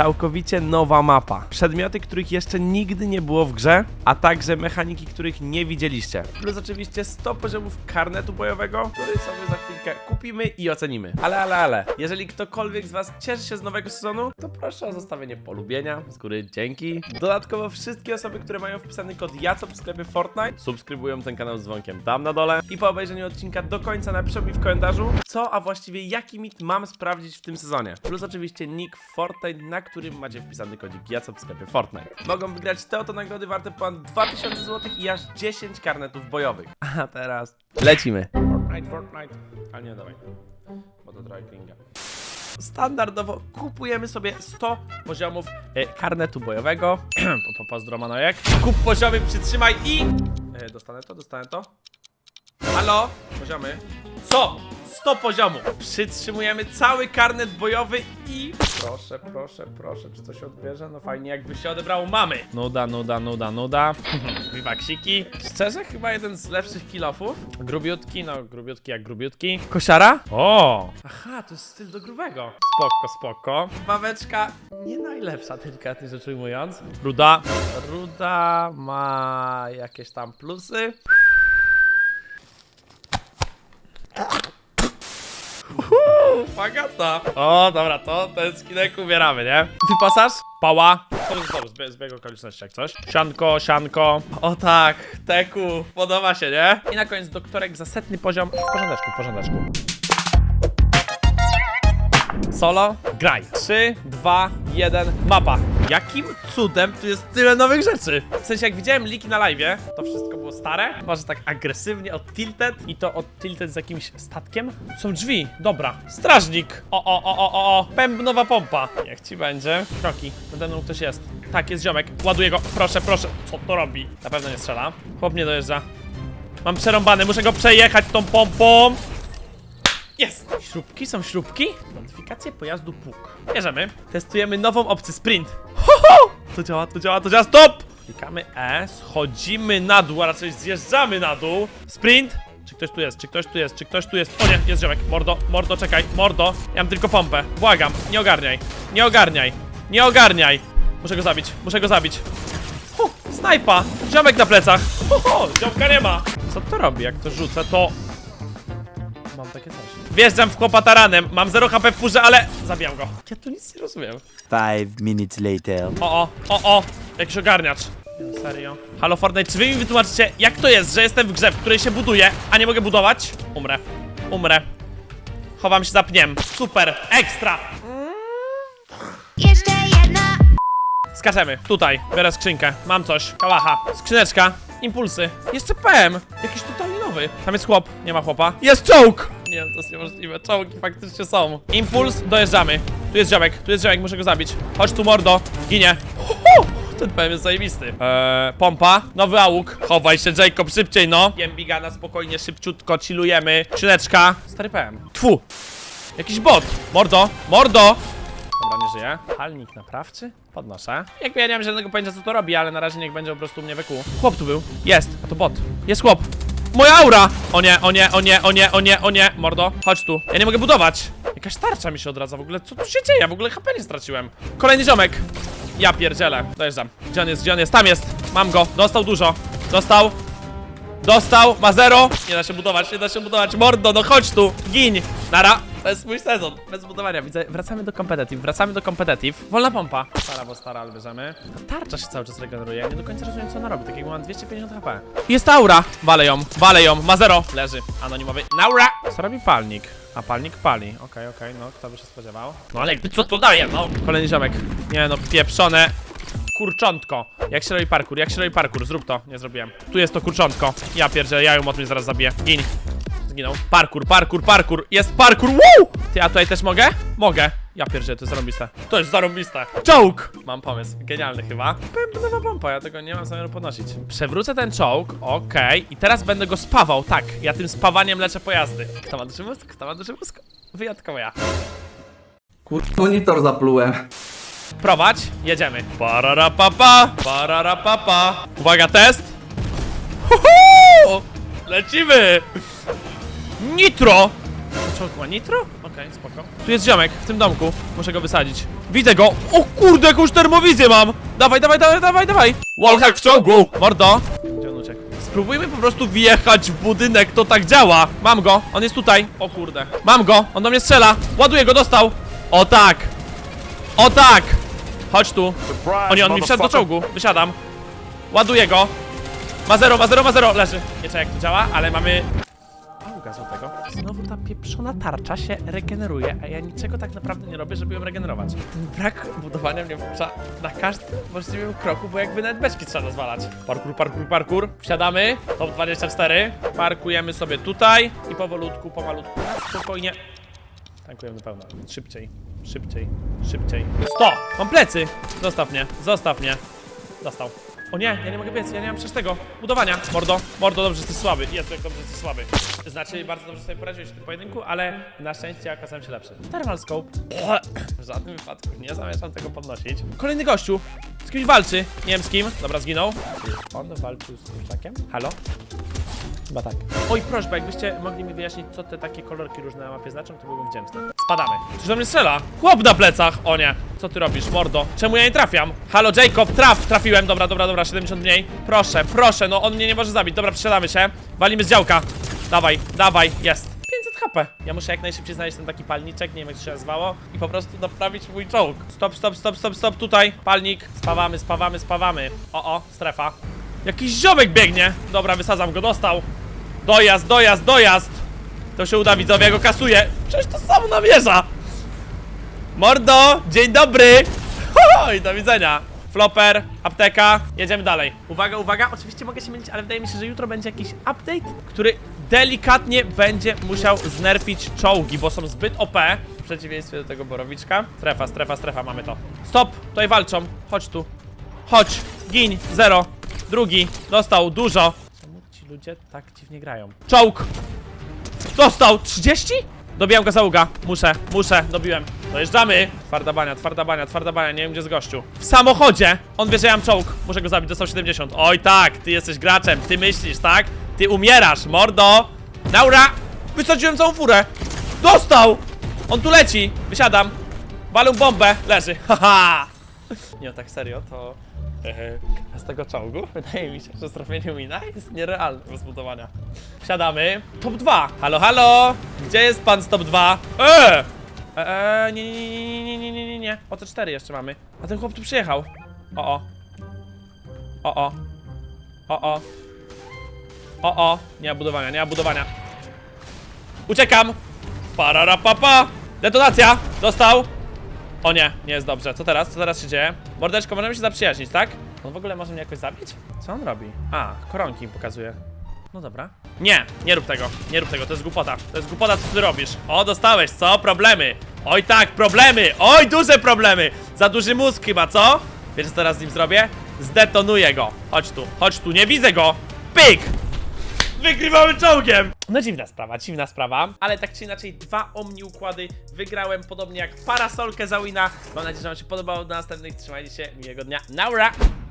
całkowicie nowa mapa. Przedmioty, których jeszcze nigdy nie było w grze, a także mechaniki, których nie widzieliście. Plus oczywiście 100 poziomów karnetu bojowego, który sobie za chwilkę kupimy i ocenimy. Ale, ale, ale, jeżeli ktokolwiek z Was cieszy się z nowego sezonu, to proszę o zostawienie polubienia, z góry dzięki. Dodatkowo wszystkie osoby, które mają wpisany kod JACOP w sklepie Fortnite, subskrybują ten kanał z dzwonkiem tam na dole i po obejrzeniu odcinka do końca napiszą mi w komentarzu, co, a właściwie jaki mit mam sprawdzić w tym sezonie. Plus oczywiście nick Fortnite, na którym macie wpisany kodzik JACOP w sklepie Fortnite. Mogą wygrać te oto nagrody warte ponad 2000 zł i aż 10 karnetów bojowych. A teraz lecimy. Fortnite, Fortnite. A nie, dawaj. Bo trochę klinga. Standardowo kupujemy sobie 100 poziomów e, karnetu bojowego. po, po, pozdro Manojek. Kup poziomy, przytrzymaj i... E, dostanę to, dostanę to. Halo? Poziomy. Co? 100 poziomów. Przytrzymujemy cały karnet bojowy i... Proszę, proszę, proszę, czy to się odbierze? No fajnie, jakby się odebrało mamy. Nuda, nuda, nuda, nuda. Wiwaksiki. Szczerze, chyba jeden z lepszych kilofów. Grubiutki, no grubiutki jak grubiutki. Kosiara? O! Aha, to jest styl do grubego. Spoko, spoko. Baweczka nie najlepsza, delikatnie rzecz ujmując. Ruda. Ruda ma jakieś tam plusy. Uhu, Fagata. O, dobra, to ten skinek ubieramy, nie? Wypasaż? Pała. Sorry, sorry, zbie- zbieg okoliczności jak coś. Sianko, sianko. O tak, teku, podoba się, nie? I na koniec doktorek za setny poziom. W porządeczku, w porządeczku. Solo, graj. 3, 2, 1, mapa. Jakim cudem tu jest tyle nowych rzeczy? W sensie, jak widziałem liki na live, to wszystko było stare. Może tak agresywnie od Tilted i to od Tilted z jakimś statkiem. Są drzwi, dobra. Strażnik. O, o, o, o, o, o. Pębnowa pompa. Jak ci będzie? Kroki. Nade mną ktoś jest. Tak, jest ziomek. Ładuję go. Proszę, proszę. Co to robi? Na pewno nie strzela. Chłop nie dojeżdża. Mam przerąbany, muszę go przejechać tą pompą. Jest! Śrubki są śrubki? Modyfikacje pojazdu PUK. Bierzemy. Testujemy nową opcję sprint. Ho, ho! To działa, to działa, to działa, stop! Klikamy E, schodzimy na dół, a raczej zjeżdżamy na dół. Sprint! Czy ktoś tu jest, czy ktoś tu jest, czy ktoś tu jest? O nie, jest ziomek. Mordo, mordo, czekaj, mordo. Ja mam tylko pompę. Błagam, nie ogarniaj. Nie ogarniaj. Nie ogarniaj. Muszę go zabić, muszę go zabić. Hu, snajpa! Ziomek na plecach! Ho, ho, ziomka nie ma! Co to robi? Jak to rzucę, to... Mam takie coś. Wjeżdżam w chłopa taranem, mam 0 HP w furze, ale zabijam go. Ja tu nic nie rozumiem. Five minutes later. O, o, o, o, jakiś ogarniacz. Serio. Halo Fortnite, czy wy mi wytłumaczycie, jak to jest, że jestem w grze, w której się buduje, a nie mogę budować? Umrę. Umrę. Chowam się za pniem. Super, ekstra. Jeszcze jedna Skaczemy, tutaj, biorę skrzynkę, mam coś, kałacha, skrzyneczka, impulsy, jeszcze PM, jakiś totalnie nowy. Tam jest chłop, nie ma chłopa. Jest czołg! Nie, to jest niemożliwe, czołgi faktycznie są. Impuls, dojeżdżamy. Tu jest ziomek, tu jest ziomek, muszę go zabić. Chodź tu mordo, ginie. Ten PM jest zajebisty. Eee, pompa, nowy auk. Chowaj się Jacob, szybciej no. Jem bigana, spokojnie, szybciutko, chillujemy. Skrzyneczka, stary PM. Tfu, jakiś bot. Mordo, mordo! Dobra, nie żyje. Palnik naprawczy? Podnoszę. Jakby ja nie mam żadnego pojęcia co to robi, ale na razie niech będzie po prostu u mnie wekuł. Chłop tu był. Jest, a to bot. Jest chłop. Moja aura! O nie, o nie, o nie, o nie, o nie, o nie. Mordo, chodź tu. Ja nie mogę budować. Jakaś tarcza mi się odradza w ogóle. Co tu się dzieje? Ja w ogóle HP nie straciłem. Kolejny ziomek. Ja pierdzielę. Dojeżdżam. Gdzie on jest? Gdzie on jest? Tam jest. Mam go. Dostał dużo. Dostał. Dostał, ma zero. Nie da się budować, nie da się budować. Mordo, no chodź tu, gin. Nara. To jest mój sezon. Bez budowania, widzę. Wracamy do competitive, wracamy do competitive. Wolna pompa. Stara, bo stara, ale bierzemy. Ta tarcza się cały czas regeneruje. Nie do końca rozumiem, co ona robi. Tak jakby mam 250 HP. Jest aura. Walę ją, walę ją. Ma zero. Leży. Anonimowy. Naura. Co robi palnik? A palnik pali. Okej, okej, no kto by się spodziewał. No ale jakby co to daje, no. Kolejny ziomek. Nie no, pieprzone kurczątko. Jak się robi parkour? Jak się robi parkour? Zrób to. Nie zrobiłem. Tu jest to kurczątko. Ja pierdzielę, ja ją od mnie zaraz zabiję. Gin. Zginął. Parkour, parkour, parkour. Jest parkour. Woo! Ty, a tutaj też mogę? Mogę. Ja pierdzielę, to jest zarąbiste. To jest zarąbiste. Czołg! Mam pomysł. Genialny chyba. Pępnowa pompa, ja tego nie mam zamiaru podnosić. Przewrócę ten czołg. Okej. I teraz będę go spawał. Tak, ja tym spawaniem leczę pojazdy. Kto ma duży mózg? Kto ma duży mózg? Wyjątkowo ja. Kur... monitor zaplułem. Prowadź, jedziemy. Pararapapa, pararapapa. Uwaga, test. Huhu! Lecimy! Nitro! Ma nitro? Okej, spoko. Tu jest ziomek, w tym domku. Muszę go wysadzić. Widzę go! O kurde, jakąś termowizję mam! Dawaj, dawaj, dawaj, dawaj, dawaj! Wallhack w czołgu! Mordo! Gdzie on uciekł? Spróbujmy po prostu wjechać w budynek, to tak działa! Mam go, on jest tutaj. O kurde. Mam go, on do mnie strzela. Ładuję go, dostał! O tak! O tak! Chodź tu. O nie, on mi wszedł do czołgu. Wysiadam. Ładuję go. Ma zero, ma zero, ma zero. Leży. Nie wiem jak to działa, ale mamy... Złotego. Znowu ta pieprzona tarcza się regeneruje, a ja niczego tak naprawdę nie robię, żeby ją regenerować. Ten brak budowania mnie wkurza na każdym możliwym kroku, bo jakby nawet beczki trzeba rozwalać. Parkour, parkour, parkour. Wsiadamy. Top 24. Parkujemy sobie tutaj i powolutku, pomalutku. Spokojnie. Tankujemy do pełna. Szybciej, szybciej, szybciej. 100! Mam plecy! Zostaw mnie, zostaw mnie. Dostał. O nie, ja nie mogę biec, ja nie mam przecież tego budowania. Mordo, mordo, dobrze, jesteś słaby. Jezu, jak dobrze jesteś słaby. Znaczy, bardzo dobrze sobie poradziłeś w tym pojedynku, ale na szczęście okazałem się lepszy. Thermal scope. W żadnym wypadku nie zamierzam tego podnosić. Kolejny gościu. Z kimś walczy. Nie wiem z kim. Dobra, zginął. Czy on walczył z kurczakiem? Halo? Chyba tak. Oj, prośba, jakbyście mogli mi wyjaśnić, co te takie kolorki różne na mapie znaczą, to byłbym wdzięczny. Spadamy. Czy do mnie strzela? Chłop na plecach! O nie. Co ty robisz, mordo? Czemu ja nie trafiam? Halo, Jacob, traf! Trafiłem, dobra, dobra, dobra, 70 mniej. Proszę, proszę, no on mnie nie może zabić. Dobra, przesiadamy się. Walimy z działka. Dawaj, dawaj, jest. 500 HP. Ja muszę jak najszybciej znaleźć ten taki palniczek, nie wiem jak to się nazywało, i po prostu naprawić mój czołg. Stop, stop, stop, stop, stop, tutaj. Palnik. Spawamy, spawamy, spawamy. O, o, strefa. Jakiś ziomek biegnie. Dobra, wysadzam go, dostał. Dojazd, dojazd, dojazd! To się uda, widzowie, ja go kasuję. Przecież to samo namierza! Mordo, dzień dobry! Oj, do widzenia. Flopper, apteka, jedziemy dalej. Uwaga, uwaga, oczywiście mogę się mylić, ale wydaje mi się, że jutro będzie jakiś update, który delikatnie będzie musiał znerfić czołgi, bo są zbyt OP. W przeciwieństwie do tego borowiczka. Strefa, strefa, strefa, mamy to. Stop, tutaj walczą. Chodź tu. Chodź, gin, zero. Drugi, dostał, dużo. Czemu ci ludzie tak dziwnie grają? Czołg! Dostał! 30? Dobijam go załuga. Muszę, muszę, dobiłem. Dojeżdżamy! Twarda bania, twarda bania, twarda bania, nie wiem gdzie jest gościu. W samochodzie! On wie, że ja mam czołg. Muszę go zabić, dostał 70. Oj tak, ty jesteś graczem, ty myślisz, tak? Ty umierasz, mordo! Naura! Wysadziłem całą furę! Dostał! On tu leci! Wysiadam. Walę bombę, leży. Haha! Nie, tak serio, to... Z tego czołgu wydaje mi się, że zrobienie mina jest nierealne do zbudowania. Wsiadamy. Top 2. Halo, halo! Gdzie jest pan z top 2? Eee! Eee, nie, nie, nie, nie, nie, nie, nie, nie. O, te 4 jeszcze mamy. A ten chłop tu przyjechał. O, o. O, o. O, o. O, o. Nie ma budowania, nie ma budowania. Uciekam! Pararapapa! Detonacja! Dostał! O nie, nie jest dobrze. Co teraz? Co teraz się dzieje? Mordeczko, możemy się zaprzyjaźnić, tak? On w ogóle może mnie jakoś zabić? Co on robi? A, koronki mi pokazuje. No dobra. Nie, nie rób tego, nie rób tego, to jest głupota. To jest głupota, co ty robisz. O, dostałeś, co? Problemy. Oj tak, problemy. Oj, duże problemy. Za duży mózg chyba, co? Wiesz, co teraz z nim zrobię? Zdetonuję go. Chodź tu, chodź tu, nie widzę go. Pyk! Wygrywamy czołgiem! No dziwna sprawa, dziwna sprawa, ale tak czy inaczej dwa omni układy wygrałem podobnie jak parasolkę za wina. Mam nadzieję, że wam się podobało. Do następnych, trzymajcie się, miłego dnia. Naura!